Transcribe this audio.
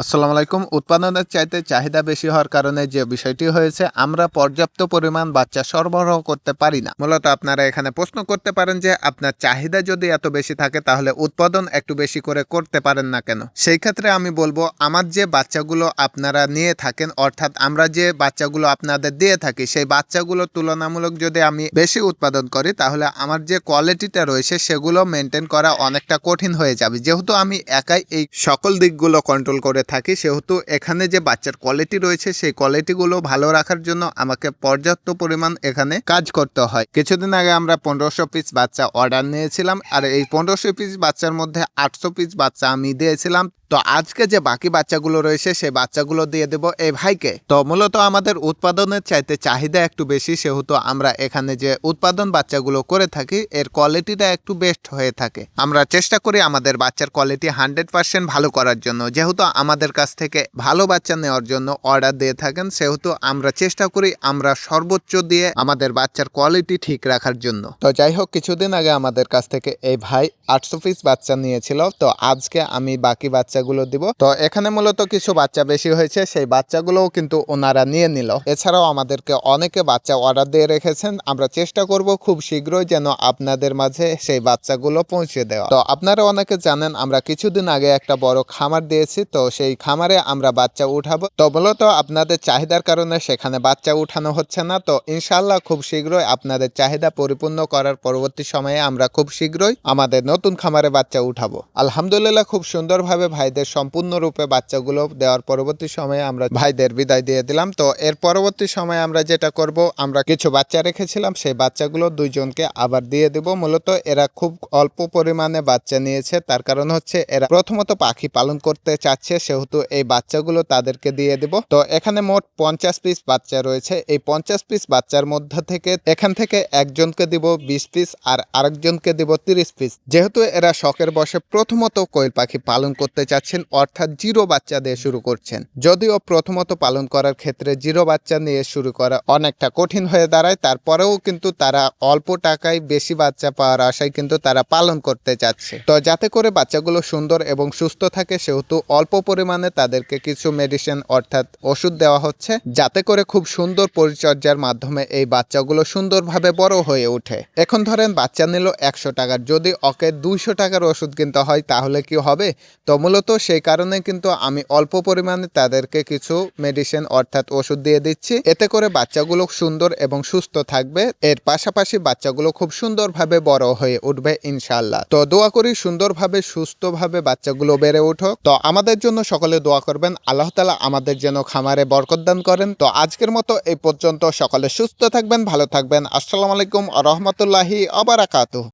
আসসালামু আলাইকুম। উৎপাদনের চাইতে চাহিদা বেশি হওয়ার কারণে যে বিষয়টি হয়েছে, আমরা পর্যাপ্ত পরিমাণ বাচ্চা সরবরাহ করতে পারি না। মূলত আপনারা এখানে প্রশ্ন করতে পারেন যে, আপনার চাহিদা যদি এত বেশি থাকে, তাহলে উৎপাদন একটু বেশি করে করতে পারেন না কেন? সেই ক্ষেত্রে আমি বলব, আমার যে বাচ্চাগুলো আপনারা নিয়ে থাকেন, অর্থাৎ আমরা যে বাচ্চাগুলো আপনাদের দিয়ে থাকি, সেই বাচ্চাগুলো তুলনামূলক যদি আমি বেশি উৎপাদন করি, তাহলে আমার যে কোয়ালিটিটা রয়েছে, সেগুলো মেনটেন করা অনেকটা কঠিন হয়ে যাবে। যেহেতু আমি একাই এই সকল দিকগুলো কন্ট্রোল করে থাকি, সেহেতু এখানে যে বাচ্চার কোয়ালিটি রয়েছে, সেই কোয়ালিটিগুলো ভালো রাখার জন্য আমাকে পর্যাপ্ত পরিমাণ এখানে কাজ করতে হয়। কিছুদিন আগে আমরা পনেরোশো পিস বাচ্চা অর্ডার নিয়েছিলাম, আর এই পনেরোশো পিস বাচ্চার মধ্যে আটশো পিস বাচ্চা আমি দিয়েছিলাম। তো আজকে যে বাকি বাচ্চাগুলো রয়েছে, সেই বাচ্চাগুলো দিয়ে দেব এই ভাইকে। তো মূলত আমাদের উৎপাদনের চাইতে চাহিদা একটু বেশি, সেহেতু আমরা এখানে যে উৎপাদন বাচ্চাগুলো করে থাকি, এর কোয়ালিটিটা একটু বেস্ট হয়ে থাকে। আমরা চেষ্টা করি আমাদের বাচ্চার কোয়ালিটি হান্ড্রেড পার্সেন্ট ভালো করার জন্য। যেহেতু আমাদের কাছ থেকে ভালো বাচ্চা নেওয়ার জন্য অর্ডার দিয়ে থাকেন, সেহেতু আমরা চেষ্টা করি আমরা সর্বোচ্চ দিয়ে আমাদের বাচ্চার কোয়ালিটি ঠিক রাখার জন্য। তো যাই হোক, কিছুদিন আগে আমাদের কাছ থেকে এই ভাই আটশো পিস বাচ্চা নিয়েছিল। তো আজকে আমি বাকি বাচ্চাগুলো দিব। তো এখানে মূলত কিছু বাচ্চা বেশি হয়েছে, সেই বাচ্চাগুলোও কিন্তু ওনারা নিয়ে নিল। এছাড়াও আমাদেরকে অনেকে বাচ্চা অর্ডার দিয়ে রেখেছেন। আমরা চেষ্টা করব খুব শীঘ্রই যেন আপনাদের মাঝে সেই বাচ্চাগুলো পৌঁছে দেওয়া। তো আপনারা অনেকে জানেন, আমরা কিছুদিন আগে একটা বড় খামার দিয়েছি, তো সেই খামারে আমরা বাচ্চা উঠাবো। তো মূলত আপনাদের চাহিদার কারণে সেখানে বাচ্চা উঠানো হচ্ছে না। তো ইনশাল্লাহ খুব শীঘ্রই আপনাদের চাহিদা পরিপূর্ণ করার পরবর্তী সময়ে আমরা খুব শীঘ্রই আমাদের নতুন খামারে বাচ্চা উঠাবো। আলহামদুলিল্লাহ খুব সুন্দরভাবে ভাইদের সম্পূর্ণরূপে বাচ্চাগুলো দেওয়ার পরবর্তী সময়ে আমরা ভাইদের বিদায় দিয়ে দিলাম। তো এর পরবর্তী সময়ে আমরা যেটা করব, আমরা কিছু বাচ্চা রেখেছিলাম, সেই বাচ্চাগুলো দুইজনকে আবার দিয়ে দেব। মূলত এরা খুব অল্প পরিমাণে বাচ্চা নিয়েছে, তার কারণ হচ্ছে এরা প্রথমত পাখি পালন করতে চাচ্ছে, সেহেতু এই বাচ্চাগুলো তাদেরকে দিয়ে দেব। তো এখানে মোট পঞ্চাশ পিস বাচ্চা রয়েছে। এই পঞ্চাশ পিস বাচ্চার মধ্যে থেকে এখান থেকে একজনকে দিব বিশ পিস আর আরেকজনকে দিব তিরিশ পিস। যেহেতু এরা শখের বসে প্রথমত কোয়েল পাখি পালন করতে চাচ্ছেন অর্থাৎ জিরো বাচ্চা দিয়ে শুরু করছেন। যদিও প্রথমত পালন করার ক্ষেত্রে জিরো বাচ্চা নিয়ে শুরু করা অনেকটা কঠিন হয়ে দাঁড়ায়, তারপরেও কিন্তু তারা অল্প টাকায় বেশি বাচ্চা পাওয়ার আশায় কিন্তু তারা পালন করতে চাচ্ছে তো যাতে করে বাচ্চাগুলো সুন্দর এবং সুস্থ থাকে, সেহেতু অল্প পরিমাণে তাদেরকে কিছু মেডিসিন অর্থাৎ ওষুধ দেওয়া হচ্ছে, যাতে করে খুব সুন্দর পরিচর্যার মাধ্যমে এই বাচ্চাগুলো সুন্দরভাবে বড় হয়ে ওঠে। এখন ধরেন, বাচ্চা নিল একশো টাকার, যদি ওকে দুইশো টাকার ওষুধ কিনতে হয়, তাহলে কি হবে? তো মূলত সেই কারণে কিন্তু আমি অল্প পরিমাণে তাদেরকে কিছু মেডিসিন অর্থাৎ ওষুধ দিয়ে দিচ্ছি। এতে করে বাচ্চাগুলো সুন্দর এবং সুস্থ থাকবে। এর পাশাপাশি বাচ্চাগুলো খুব সুন্দরভাবে বড় হয়ে উঠবে ইনশাল্লাহ তো দোয়া করি সুন্দরভাবে, সুস্থভাবে বাচ্চাগুলো বেড়ে উঠো তো আমাদের জন্য সকলে দোয়া করবেন। আল্লাহ তালা আমাদের যেন খামারে বরকত দান করেন। তো আজকের মতো এই পর্যন্ত সকলে সুস্থ থাকবেন, ভালো থাকবেন। আসসালামু আলাইকুম রহমতুল্লাহি আবারাকাতুহ